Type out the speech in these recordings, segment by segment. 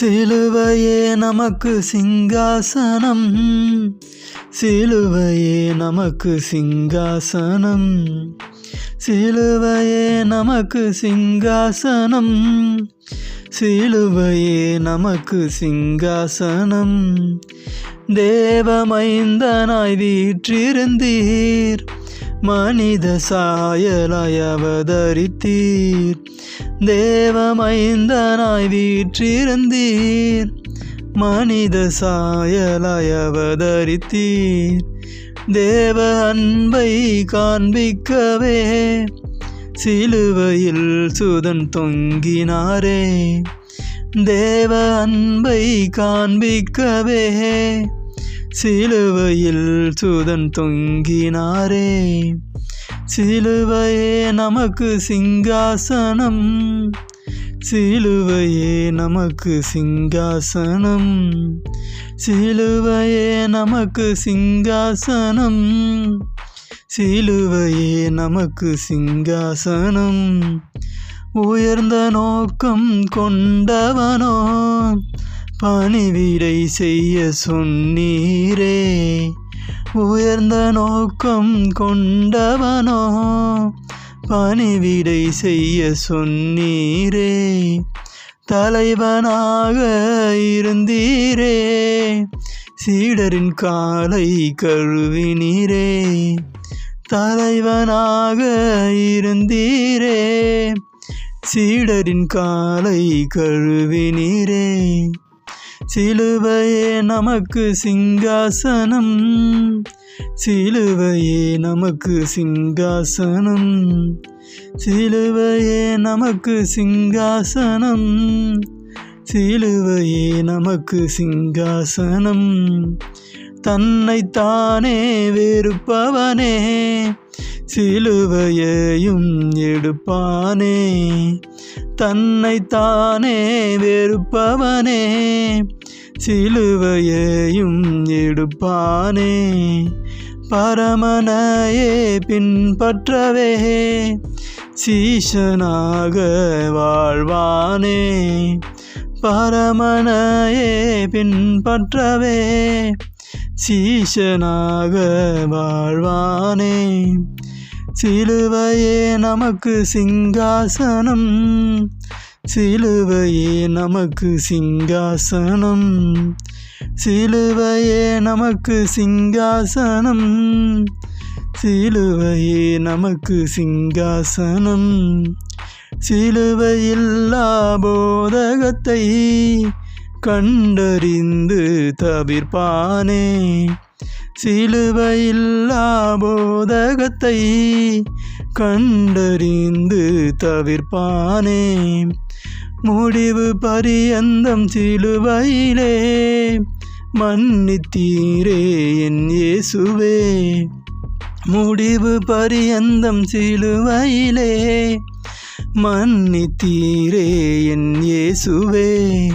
சிலுவையே நமக்கு சிங்காசனம். சிலுவையே நமக்கு சிங்காசனம். சிலுவையே நமக்கு சிங்காசனம். சிலுவையே நமக்கு சிங்காசனம். தேவமைந்தனாய் வீற்றிருந்தீர். மனித சாயலாய் அவதரித்தீர் தேவமைந்தனாய் வீற்றிருந்தீர். மனித சாயலாய் அவதரித்தீர் தேவ அன்பை காண்பிக்கவே சிலுவையில் சுதன் தொங்கினாரே. தேவ அன்பை காண்பிக்கவே சிலுவையில் சுதன் தொங்கினாரே. சிலுவையே நமக்கு சிங்காசனம். சிலுவையே நமக்கு சிங்காசனம். சிலுவையே நமக்கு சிங்காசனம். சிலுவையே நமக்கு சிங்காசனம். உயர்ந்த நோக்கம் கொண்டவனோ பணிவிடை செய்ய சொன்னீரே. உயர்ந்த நோக்கம் கொண்டவனோ பணிவிடை செய்ய சொன்னீரே. தலைவனாக இருந்தீரே. சீடரின் காலை கழுவினீரே. தலைவனாக இருந்தீரே. சீடரின் காலை கழுவினீரே. சிலுவையே நமக்கு சிங்காசனம். சிலுவையே நமக்கு சிங்காசனம். சிலுவையே நமக்கு சிங்காசனம். சிலுவையே நமக்கு சிங்காசனம். தன்னைத்தானே வெறுப்பவனே. சிலுவையையும் எடுப்பானே. தன்னைத்தானே வெறுப்பவனே. சிலுவையையும் எடுப்பானே. பரமனையே பின்பற்றவே சீஷனாக வாழ்வானே. பரமனையே பின்பற்றவே சீஷனாக வாழ்வானே. சிலுவையே நமக்கு சிங்காசனம் சிலுவையே நமக்கு சிங்காசனம். சிலுவையே நமக்கு சிங்காசனம். சிலுவையே நமக்கு சிங்காசனம். சிலுவையில்லா போதகத்தை கண்டறிந்து தவிர்ப்பானே. சிலுவையில்லா போதகத்தை கண்டறிந்து தவிர்ப்பானே. முடிவு பரியந்தம் சிலுவையிலே மன்னித்தீரே என் இயேசுவே. முடிவு பரியந்தம் சிலுவையிலே மன்னித்தீரே என் இயேசுவே.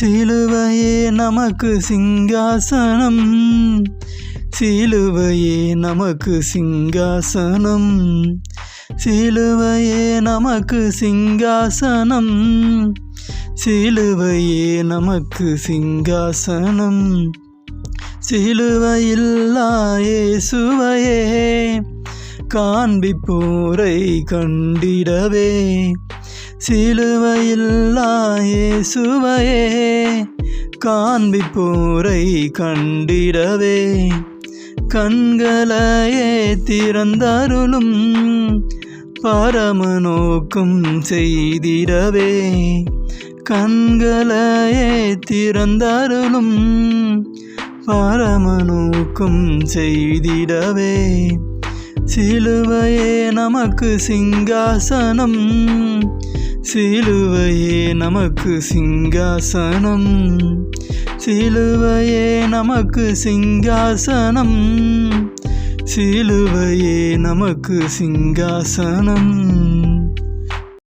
சிலுவையே நமக்கு சிங்காசனம் சிலுவையே நமக்கு சிங்காசனம். சிலுவையே நமக்கு சிங்காசனம். சிலுவையே நமக்கு சிங்காசனம். சிலுவையில்லா இயேசுவையே காண்பிப்போரை கண்டிடவே. சிலுவையில்லா இயேசுவையே காண்பிப்போரை கண்டிடவே. கண்களையே திறந்தருளும் பரமநோக்கும் செய்திடவே. கண்களையே திறந்தருளும் பரமநோக்கும் செய்திடவே. சிலுவையே நமக்கு சிங்காசனம் சிலுவையே நமக்கு சிங்காசனம். சிலுவையே நமக்கு சிங்காசனம். சிலுவையே நமக்கு சிங்காசனம்.